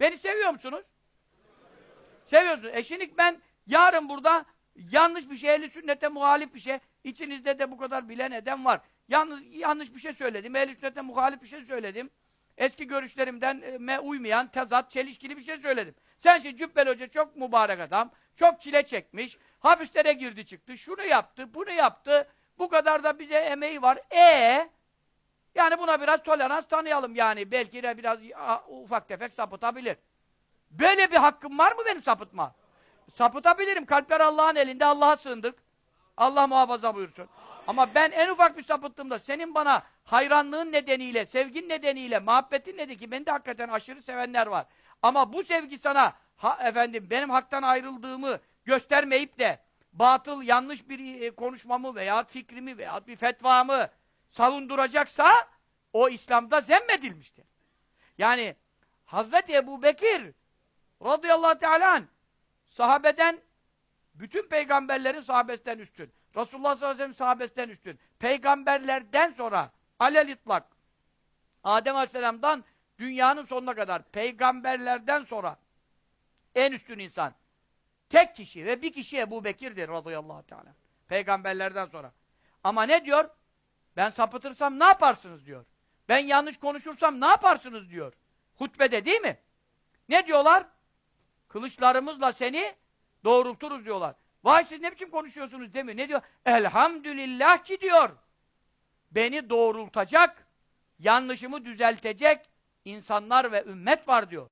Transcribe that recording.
Beni seviyor musunuz? Seviyorsunuz. E şimdi ben yarın burada yanlış bir şey, ehli sünnete muhalif bir şey, içinizde de bu kadar bilen eden var. Yanlış, yanlış bir şey söyledim, ehli sünnete muhalif bir şey söyledim. Eski görüşlerimden e, me uymayan, tezat, çelişkili bir şey söyledim. Sen şimdi Cübbeli Hoca çok mübarek adam, çok çile çekmiş, hapislere girdi çıktı, şunu yaptı, bunu yaptı, bu kadar da bize emeği var. E yani buna biraz tolerans tanıyalım yani. Belki de biraz ufak tefek sapıtabilir. Böyle bir hakkım var mı benim sapıtma? Sapıtabilirim. Kalpler Allah'ın elinde. Allah'a sığındık. Allah muhafaza buyursun. Ama ben en ufak bir sapıttığımda senin bana hayranlığın nedeniyle, sevgin nedeniyle, muhabbetin nedeniyle ki beni de hakikaten aşırı sevenler var. Ama bu sevgi sana ha, efendim benim haktan ayrıldığımı göstermeyip de batıl, yanlış bir e, konuşmamı veya fikrimi veya bir fetvamı savunduracaksa o İslam'da zemmedilmiştir. Yani Hazreti Ebu Bekir radıyallahu teala sahabeden bütün peygamberlerin sahabesinden üstün. Resulullah sallallahu aleyhi ve sellem sahabesinden üstün. Peygamberlerden sonra alel itlak Adem aleyhisselamdan dünyanın sonuna kadar peygamberlerden sonra en üstün insan. Tek kişi ve bir kişi Ebu Bekir'dir radıyallahu teala. Peygamberlerden sonra. Ama ne diyor? Ben sapıtırsam ne yaparsınız diyor. Ben yanlış konuşursam ne yaparsınız diyor. Hutbede değil mi? Ne diyorlar? Kılıçlarımızla seni doğrulturuz diyorlar. Vay siz ne biçim konuşuyorsunuz mi? Ne diyor? Elhamdülillah ki diyor. Beni doğrultacak, yanlışımı düzeltecek insanlar ve ümmet var diyor.